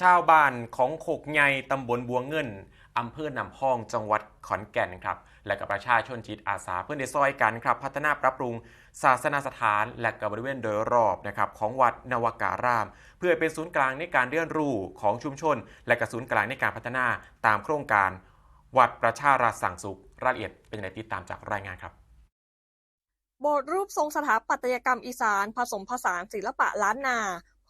ชาวบ้านของโคกใหญ่ตำบลบัวเงินอำเภอนำพองจังหวัดขอนแก่นครับ และกับประชาชนจิตอาสาเพื่อนได้ซอยกันครับ พัฒนาปรับปรุงศาสนาสถาน และกับบริเวณโดยรอบนะครับของวัดนวการาม เพื่อเป็นศูนย์กลางในการเรียนรู้ของชุมชน และกระศูนย์กลางในการพัฒนาตามโครงการ วัดประชาราษสังสุขรายละเอียดเป็นอย่างไรติดตามจากรายงานครับโบสถ์รูปทรงสถาปัตยกรรมอีสาน ผสมผสานศิลปะล้านนา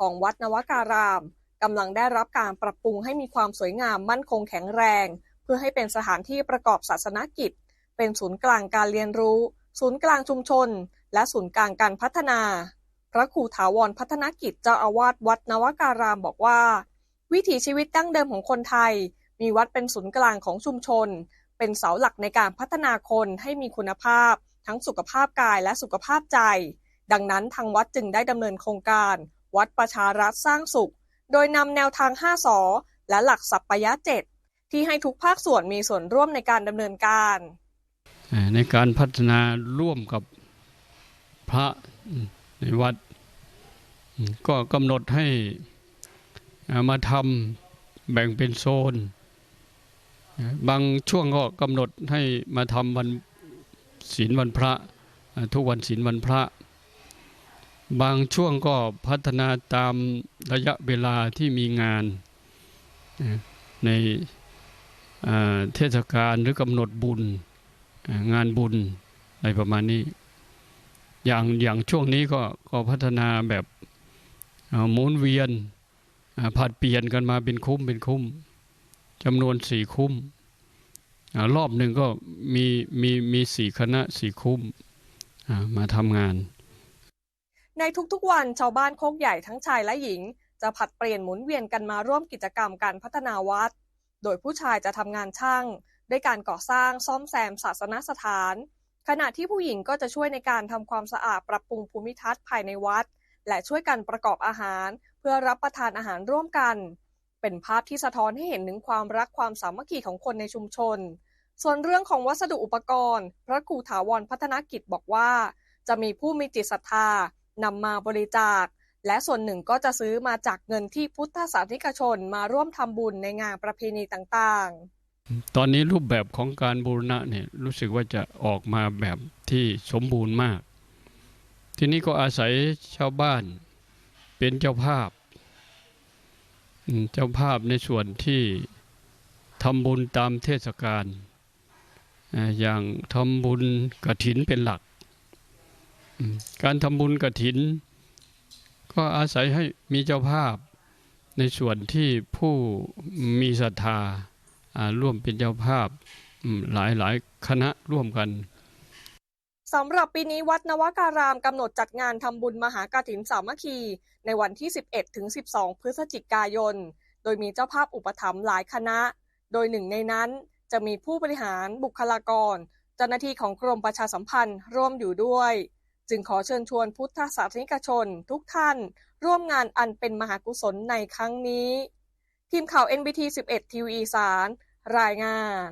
ของวัดนวการาม กำลังได้รับการปรับปรุงให้มีความสวยงามมั่นคงแข็งแรง เพื่อให้เป็นสถานที่ประกอบศาสนกิจ เป็นศูนย์กลางการเรียนรู้ ศูนย์กลางชุมชน และศูนย์กลางการพัฒนา พระครูถาวรพัฒนกิจเจ้าอาวาสวัดนวการามบอกว่า วิถีชีวิตดั้งเดิมของคนไทย มีวัดเป็นศูนย์กลางของชุมชน เป็นเสาหลักในการพัฒนาคนให้มีคุณภาพ ทั้งสุขภาพกายและสุขภาพใจ ดังนั้นทางวัดจึงได้ดำเนินโครงการ วัดประชารัฐสร้างสุข โดยนำแนวทาง 5สอและหลักสัปปยะเจ็ดที่ให้ทุกภาคส่วนมีส่วนร่วมในการดำเนินการ ในการพัฒนาร่วมกับพระในวัด ก็กำหนดให้มาทำแบ่งเป็นโซน บางช่วงก็กำหนดให้มาทำวันศีลวันพระ ทุกวันศีลวันพระ บางช่วงก็พัฒนาตามระยะเวลาที่มีงาน ในเทศกาลหรือกำหนดบุญงานบุญอะไรประมาณนี้ อย่างอย่างช่วงนี้ก็ก็พัฒนาแบบหมุนเวียนผัดเปลี่ยนกันมาเป็นคุ้มเป็นคุ้มจำนวนสี่คุ้มรอบหนึ่งก็มีมีมีสี่คณะสี่คุ้มมาทำงาน ในทุกๆวันชาวบ้านโคกใหญ่ทั้งชายและหญิง จะผัดเปลี่ยนหมุนเวียนกันมาร่วมกิจกรรมการพัฒนาวัด โดยผู้ชายจะทำงานช่างด้วยการก่อสร้างซ่อมแซมศาสนสถาน ขณะที่ผู้หญิงก็จะช่วยในการทำความสะอาดปรับปรุงภูมิทัศน์ภายในวัด และช่วยกันประกอบอาหาร เพื่อรับประทานอาหารร่วมกัน เป็นภาพที่สะท้อนให้เห็นถึงความรักความสามัคคีของคนในชุมชน ส่วนเรื่องของวัสดุอุปกรณ์ พระครูถาวรพัฒนกิจบอกว่า จะมีผู้มีจิตศรัทธา นำมาบริจาค และส่วนหนึ่งก็จะซื้อมาจากเงินที่พุทธศาสนิกชนมาร่วมทำบุญในงานประเพณีต่างๆ ตอนนี้รูปแบบของการบูรณะเนี่ยรู้สึกว่าจะออกมาแบบที่สมบูรณ์มาก ทีนี้ก็อาศัยชาวบ้านเป็นเจ้าภาพ เจ้าภาพในส่วนที่ทำบุญตามเทศกาลอย่างทำบุญกระถินเป็นหลัก การทำบุญกระถิน ก็อาศัยให้มีเจ้าภาพในส่วนที่ผู้มีศรัทธาร่วมเป็นเจ้าภาพหลายหลายคณะร่วมกันสำหรับปีนี้วัดนวการามกำหนดจัดงานทำบุญมหากาถินสามัคคี ในวันที่ 11 ถึง 12 พฤศจิกายน โดยมีเจ้าภาพอุปถัมภ์หลายคณะ โดยหนึ่งในนั้นจะมีผู้บริหารบุคลากร เจ้าหน้าที่ของกรมประชาสัมพันธ์ร่วมอยู่ด้วย จึงขอเชิญชวนพุทธศาสนิกชนทุกท่าน ร่วมงานอันเป็นมหากุศลในครั้งนี้ ทีมข่าว NBT 11 ทีวีสาร รายงาน